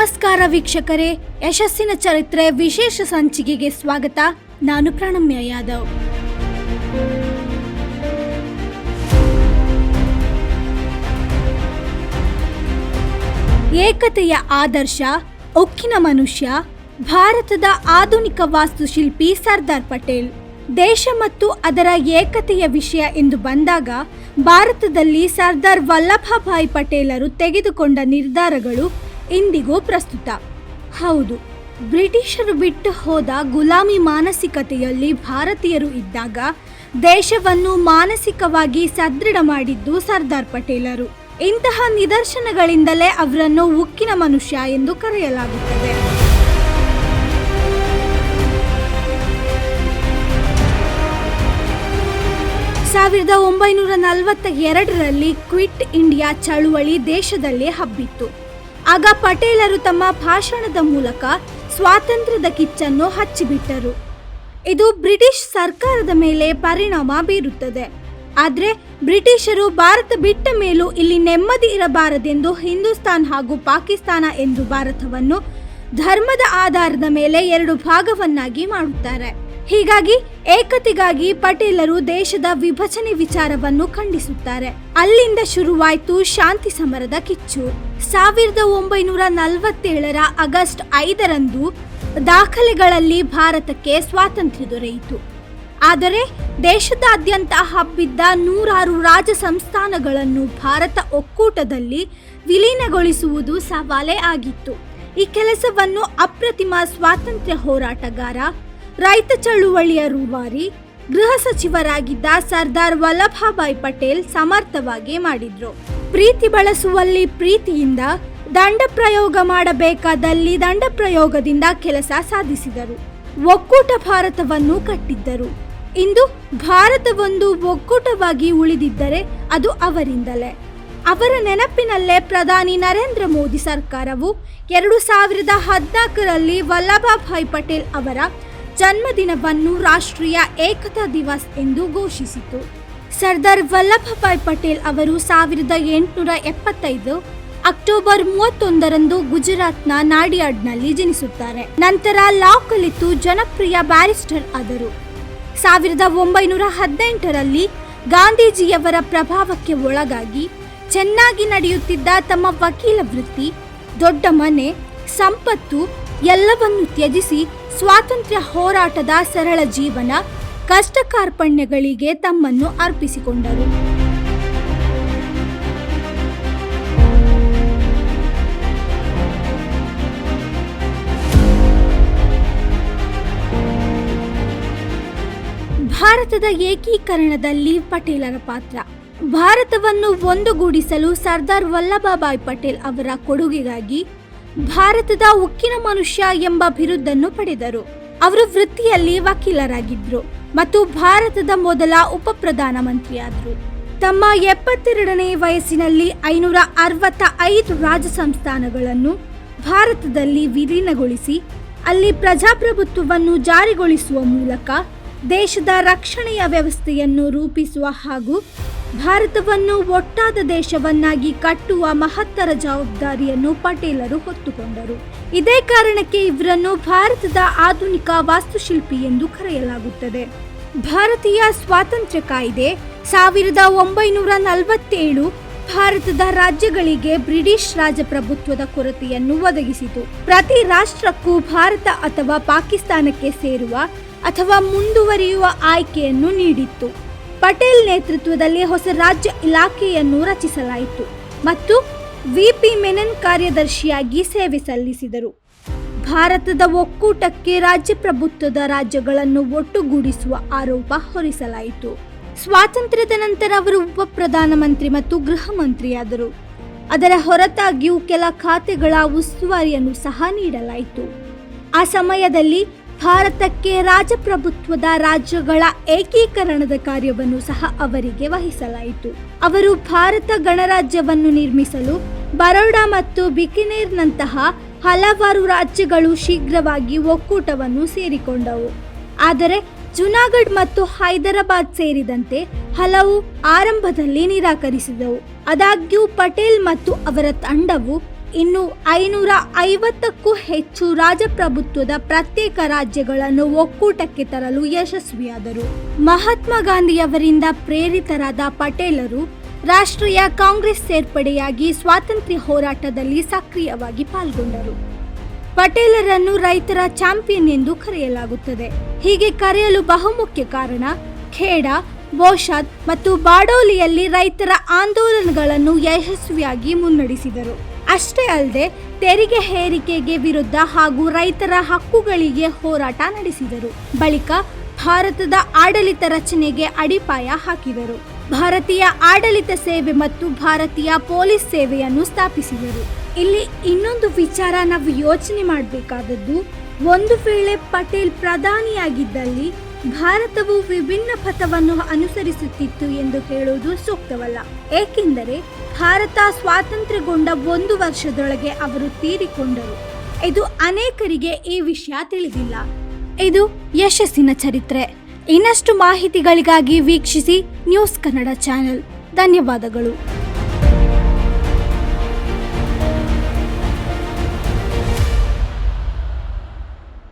ನಮಸ್ಕಾರ ವೀಕ್ಷಕರೇ, ಯಶಸ್ಸಿನ ಚರಿತ್ರೆ ವಿಶೇಷ ಸಂಚಿಕೆಗೆ ಸ್ವಾಗತ. ನಾನು ಪ್ರಣಮ್ಯ ಯಾದವ್. ಏಕತೆಯ ಆದರ್ಶ, ಉಕ್ಕಿನ ಮನುಷ್ಯ, ಭಾರತದ ಆಧುನಿಕ ವಾಸ್ತುಶಿಲ್ಪಿ ಸರ್ದಾರ್ ಪಟೇಲ್. ದೇಶ ಮತ್ತು ಅದರ ಏಕತೆಯ ವಿಷಯ ಎಂದು ಬಂದಾಗ, ಭಾರತದಲ್ಲಿ ಸರ್ದಾರ್ ವಲ್ಲಭಭಾಯಿ ಪಟೇಲರು ತೆಗೆದುಕೊಂಡ ನಿರ್ಧಾರಗಳು ಇಂದಿಗೂ ಪ್ರಸ್ತುತ. ಹೌದು, ಬ್ರಿಟಿಷರು ಬಿಟ್ಟು ಹೋದ ಗುಲಾಮಿ ಮಾನಸಿಕತೆಯಲ್ಲಿ ಭಾರತೀಯರು ಇದ್ದಾಗ ದೇಶವನ್ನು ಮಾನಸಿಕವಾಗಿ ಸದೃಢ ಮಾಡಿದ್ದು ಸರ್ದಾರ್ ಪಟೇಲರು. ಇಂತಹ ನಿದರ್ಶನಗಳಿಂದಲೇ ಅವರನ್ನು ಉಕ್ಕಿನ ಮನುಷ್ಯ ಎಂದು ಕರೆಯಲಾಗುತ್ತದೆ. ಸಾವಿರದ ಒಂಬೈನೂರ ನಲವತ್ತ ಎರಡರಲ್ಲಿ ಕ್ವಿಟ್ ಇಂಡಿಯಾ ಚಳುವಳಿ ದೇಶದಲ್ಲಿ ಹಬ್ಬಿತ್ತು. ಆಗ ಪಟೇಲರು ತಮ್ಮ ಭಾಷಣದ ಮೂಲಕ ಸ್ವಾತಂತ್ರ್ಯದ ಕಿಚ್ಚನ್ನು ಹಚ್ಚಿಬಿಟ್ಟರು. ಇದು ಬ್ರಿಟಿಷ್ ಸರ್ಕಾರದ ಮೇಲೆ ಪರಿಣಾಮ ಬೀರುತ್ತದೆ. ಆದರೆ ಬ್ರಿಟಿಷರು ಭಾರತ ಬಿಟ್ಟ ಮೇಲೂ ಇಲ್ಲಿ ನೆಮ್ಮದಿ ಇರಬಾರದೆಂದು ಹಿಂದೂಸ್ತಾನ್ ಹಾಗೂ ಪಾಕಿಸ್ತಾನ ಎಂದು ಭಾರತವನ್ನು ಧರ್ಮದ ಆಧಾರದ ಮೇಲೆ ಎರಡು ಭಾಗವನ್ನಾಗಿ ಮಾಡುತ್ತಾರೆ. ಹೀಗಾಗಿ ಏಕತೆಗಾಗಿ ಪಟೇಲರು ದೇಶದ ವಿಭಜನೆ ವಿಚಾರವನ್ನು ಖಂಡಿಸುತ್ತಾರೆ. ಅಲ್ಲಿಂದ ಶುರುವಾಯಿತು ಶಾಂತಿ ಸಮರದ ಕಿಚ್ಚು. ಸಾವಿರದ ಒಂಬೈನೂರ ನಲವತ್ತೇಳರ ಆಗಸ್ಟ್ ಐದರಂದು ದಾಖಲೆಗಳಲ್ಲಿ ಭಾರತಕ್ಕೆ ಸ್ವಾತಂತ್ರ್ಯ ದೊರೆಯಿತು. ಆದರೆ ದೇಶದಾದ್ಯಂತ ಹಬ್ಬಿದ್ದ ನೂರಾರು ರಾಜ ಸಂಸ್ಥಾನಗಳನ್ನು ಭಾರತ ಒಕ್ಕೂಟದಲ್ಲಿ ವಿಲೀನಗೊಳಿಸುವುದು ಸವಾಲೇ ಆಗಿತ್ತು. ಈ ಕೆಲಸವನ್ನು ಅಪ್ರತಿಮ ಸ್ವಾತಂತ್ರ್ಯ ಹೋರಾಟಗಾರ ರೈತ ಚಳುವಳಿಯ ರೂವಾರಿ, ಗೃಹ ಸಚಿವರಾಗಿದ್ದ ಸರ್ದಾರ್ ವಲ್ಲಭಭಾಯ್ ಪಟೇಲ್ ಸಮರ್ಥವಾಗಿ ಮಾಡಿದ್ರು. ಪ್ರೀತಿ ಬಳಸುವಲ್ಲಿ ಪ್ರೀತಿಯಿಂದ ದಂಡ ಪ್ರಯೋಗ ಮಾಡಬೇಕಾದಲ್ಲಿ ದಂಡ ಪ್ರಯೋಗದಿಂದ ಕೆಲಸ ಸಾಧಿಸಿದರು. ಒಕ್ಕೂಟ ಭಾರತವನ್ನು ಕಟ್ಟಿದ್ದರು. ಇಂದು ಭಾರತವೊಂದು ಒಕ್ಕೂಟವಾಗಿ ಉಳಿದಿದ್ದರೆ ಅದು ಅವರಿಂದಲೇ. ಅವರ ನೆನಪಿನಲ್ಲೇ ಪ್ರಧಾನಿ ನರೇಂದ್ರ ಮೋದಿ ಸರ್ಕಾರವು ಎರಡು ಸಾವಿರದ ಹದಿನಾಲ್ಕರಲ್ಲಿ ವಲ್ಲಭಭಾಯ್ ಪಟೇಲ್ ಅವರ ಜನ್ಮದಿನವನ್ನು ರಾಷ್ಟ್ರೀಯ ಏಕತಾ ದಿವಸ್ ಎಂದು ಘೋಷಿಸಿತು. ಸರ್ದಾರ್ ವಲ್ಲಭಭಾಯ್ ಪಟೇಲ್ ಅವರು ಸಾವಿರದ ಎಂಟುನೂರ ಎಪ್ಪತ್ತೈದು ಅಕ್ಟೋಬರ್ ಮೂವತ್ತೊಂದರಂದು ಗುಜರಾತ್ನ ನಾಡಿಯಾಡ್ನಲ್ಲಿ ಜನಿಸುತ್ತಾರೆ. ನಂತರ ಲಾ ಕಲಿತು ಜನಪ್ರಿಯ ಬ್ಯಾರಿಸ್ಟರ್ ಆದರು. ಸಾವಿರದ ಒಂಬೈನೂರ ಹದಿನೆಂಟರಲ್ಲಿ ಗಾಂಧೀಜಿಯವರ ಪ್ರಭಾವಕ್ಕೆ ಒಳಗಾಗಿ ಚೆನ್ನಾಗಿ ನಡೆಯುತ್ತಿದ್ದ ತಮ್ಮ ವಕೀಲ ವೃತ್ತಿ, ದೊಡ್ಡ ಮನೆ, ಸಂಪತ್ತು ಎಲ್ಲವನ್ನು ತ್ಯಜಿಸಿ ಸ್ವಾತಂತ್ರ್ಯ ಹೋರಾಟದ ಸರಳ ಜೀವನ ಕಷ್ಟ ಕಾರ್ಪಣ್ಯಗಳಿಗೆ ತಮ್ಮನ್ನು ಅರ್ಪಿಸಿಕೊಂಡರು. ಭಾರತದ ಏಕೀಕರಣದಲ್ಲಿ ಪಟೇಲರ ಪಾತ್ರ. ಭಾರತವನ್ನು ಒಂದುಗೂಡಿಸಲು ಸರ್ದಾರ್ ವಲ್ಲಭಭಾಯ್ ಪಟೇಲ್ ಅವರ ಕೊಡುಗೆಗಾಗಿ ಭಾರತದ ಉಕ್ಕಿನ ಮನುಷ್ಯ ಎಂಬ ಬಿರುದನ್ನು ಪಡೆದರು. ಅವರು ವೃತ್ತಿಯಲ್ಲಿ ವಕೀಲರಾಗಿದ್ರು ಮತ್ತು ಭಾರತದ ಮೊದಲ ಉಪ ಪ್ರಧಾನಮಂತ್ರಿಯಾದರು. ತಮ್ಮ ಎಪ್ಪತ್ತೆರಡನೇ ವಯಸ್ಸಿನಲ್ಲಿ ಐನೂರ ಅರವತ್ತ ಐದು ರಾಜ ಸಂಸ್ಥಾನಗಳನ್ನು ಭಾರತದಲ್ಲಿ ವಿಲೀನಗೊಳಿಸಿ, ಅಲ್ಲಿ ಪ್ರಜಾಪ್ರಭುತ್ವವನ್ನು ಜಾರಿಗೊಳಿಸುವ ಮೂಲಕ ದೇಶದ ರಕ್ಷಣೆಯ ವ್ಯವಸ್ಥೆಯನ್ನು ರೂಪಿಸುವ ಹಾಗೂ ಭಾರತವನ್ನು ಒಟ್ಟಾದ ದೇಶವನ್ನಾಗಿ ಕಟ್ಟುವ ಮಹತ್ತರ ಜವಾಬ್ದಾರಿಯನ್ನು ಪಟೇಲರು ಹೊತ್ತುಕೊಂಡರು. ಇದೇ ಕಾರಣಕ್ಕೆ ಇವರನ್ನು ಭಾರತದ ಆಧುನಿಕ ವಾಸ್ತುಶಿಲ್ಪಿ ಎಂದು ಕರೆಯಲಾಗುತ್ತದೆ. ಭಾರತೀಯ ಸ್ವಾತಂತ್ರ್ಯ ಕಾಯ್ದೆ ಸಾವಿರದ ಒಂಬೈನೂರ ನಲವತ್ತೇಳು ಭಾರತದ ರಾಜ್ಯಗಳಿಗೆ ಬ್ರಿಟಿಷ್ ರಾಜಪ್ರಭುತ್ವದ ಕೊರತೆಯನ್ನು ಒದಗಿಸಿತು. ಪ್ರತಿ ರಾಷ್ಟ್ರಕ್ಕೂ ಭಾರತ ಅಥವಾ ಪಾಕಿಸ್ತಾನಕ್ಕೆ ಸೇರುವ ಅಥವಾ ಮುಂದುವರಿಯುವ ಆಯ್ಕೆಯನ್ನು ನೀಡಿತ್ತು. ಪಟೇಲ್ ನೇತೃತ್ವದಲ್ಲಿ ಹೊಸ ರಾಜ್ಯ ಇಲಾಖೆಯನ್ನು ರಚಿಸಲಾಯಿತು ಮತ್ತು ವಿಪಿ ಮೆನನ್ ಕಾರ್ಯದರ್ಶಿಯಾಗಿ ಸೇವೆ ಸಲ್ಲಿಸಿದರು. ಭಾರತದ ಒಕ್ಕೂಟಕ್ಕೆ ರಾಜ್ಯಪ್ರಭುತ್ವದ ರಾಜ್ಯಗಳನ್ನು ಒಟ್ಟುಗೂಡಿಸುವ ಆರೋಪ ಹೊರಿಸಲಾಯಿತು. ಸ್ವಾತಂತ್ರ್ಯದ ನಂತರ ಅವರು ಉಪ ಪ್ರಧಾನಮಂತ್ರಿ ಮತ್ತು ಗೃಹ ಮಂತ್ರಿಯಾದರು. ಅದರ ಹೊರತಾಗಿಯೂ ಕೆಲ ಖಾತೆಗಳ ಉಸ್ತುವಾರಿಯನ್ನು ಸಹ ನೀಡಲಾಯಿತು. ಆ ಸಮಯದಲ್ಲಿ ಭಾರತಕ್ಕೆ ರಾಜಪ್ರಭುತ್ವದ ರಾಜ್ಯಗಳ ಏಕೀಕರಣದ ಕಾರ್ಯವನ್ನು ಸಹ ಅವರಿಗೆ ವಹಿಸಲಾಯಿತು. ಅವರು ಭಾರತ ಗಣರಾಜ್ಯವನ್ನು ನಿರ್ಮಿಸಲು ಬರೋಡಾ ಮತ್ತು ಬಿಕಿನೇರ್ನಂತಹ ಹಲವಾರು ರಾಜ್ಯಗಳು ಶೀಘ್ರವಾಗಿ ಒಕ್ಕೂಟವನ್ನು ಸೇರಿಕೊಂಡವು. ಆದರೆ ಜುನಾಗಢ್ ಮತ್ತು ಹೈದರಾಬಾದ್ ಸೇರಿದಂತೆ ಹಲವು ಆರಂಭದಲ್ಲಿ ನಿರಾಕರಿಸಿದವು. ಆದಾಗ್ಯೂ ಪಟೇಲ್ ಮತ್ತು ಅವರ ತಂಡವು ಇನ್ನು ಐನೂರ ಐವತ್ತಕ್ಕೂ ಹೆಚ್ಚು ರಾಜಪ್ರಭುತ್ವದ ಪ್ರತ್ಯೇಕ ರಾಜ್ಯಗಳನ್ನು ಒಕ್ಕೂಟಕ್ಕೆ ತರಲು ಯಶಸ್ವಿಯಾದರು. ಮಹಾತ್ಮ ಗಾಂಧಿಯವರಿಂದ ಪ್ರೇರಿತರಾದ ಪಟೇಲರು ರಾಷ್ಟ್ರೀಯ ಕಾಂಗ್ರೆಸ್ ಸೇರ್ಪಡೆಯಾಗಿ ಸ್ವಾತಂತ್ರ್ಯ ಹೋರಾಟದಲ್ಲಿ ಸಕ್ರಿಯವಾಗಿ ಪಾಲ್ಗೊಂಡರು. ಪಟೇಲರನ್ನು ರೈತರ ಚಾಂಪಿಯನ್ ಎಂದು ಕರೆಯಲಾಗುತ್ತದೆ. ಹೀಗೆ ಕರೆಯಲು ಬಹುಮುಖ್ಯ ಕಾರಣ ಖೇಡ ಬೋಷಾದ್ ಮತ್ತು ಬಾಡೋಲಿಯಲ್ಲಿ ರೈತರ ಆಂದೋಲನಗಳನ್ನು ಯಶಸ್ವಿಯಾಗಿ ಮುನ್ನಡೆಸಿದರು. ಅಷ್ಟೇ ಅಲ್ಲದೆ ತೆರಿಗೆ ಹೇರಿಕೆಗೆ ವಿರುದ್ಧ ಹಾಗೂ ರೈತರ ಹಕ್ಕುಗಳಿಗೆ ಹೋರಾಟ ನಡೆಸಿದರು. ಬಳಿಕ ಭಾರತದ ಆಡಳಿತ ರಚನೆಗೆ ಅಡಿಪಾಯ ಹಾಕಿದರು. ಭಾರತೀಯ ಆಡಳಿತ ಸೇವೆ ಮತ್ತು ಭಾರತೀಯ ಪೊಲೀಸ್ ಸೇವೆಯನ್ನು ಸ್ಥಾಪಿಸಿದರು. ಇಲ್ಲಿ ಇನ್ನೊಂದು ವಿಚಾರ ನಾವು ಯೋಚನೆ ಮಾಡಬೇಕಾದದ್ದು, ಒಂದು ವೇಳೆ ಪಟೇಲ್ ಪ್ರಧಾನಿಯಾಗಿದ್ದಲ್ಲಿ ಭಾರತವು ವಿಭಿನ್ನ ಪಥವನ್ನು ಅನುಸರಿಸುತ್ತಿತ್ತು ಎಂದು ಹೇಳುವುದು ಸೂಕ್ತವಲ್ಲ. ಏಕೆಂದರೆ ಭಾರತ ಸ್ವಾತಂತ್ರ್ಯಗೊಂಡ ಒಂದು ವರ್ಷದೊಳಗೆ ಅವರು ತೀರಿಕೊಂಡರು. ಇದು ಅನೇಕರಿಗೆ ಈ ವಿಷಯ ತಿಳಿದಿಲ್ಲ. ಇದು ಯಶಸ್ಸಿನ ಚರಿತ್ರೆ. ಇನ್ನಷ್ಟು ಮಾಹಿತಿಗಳಿಗಾಗಿ ವೀಕ್ಷಿಸಿ ನ್ಯೂಸ್ ಕನ್ನಡ ಚಾನೆಲ್. ಧನ್ಯವಾದಗಳು.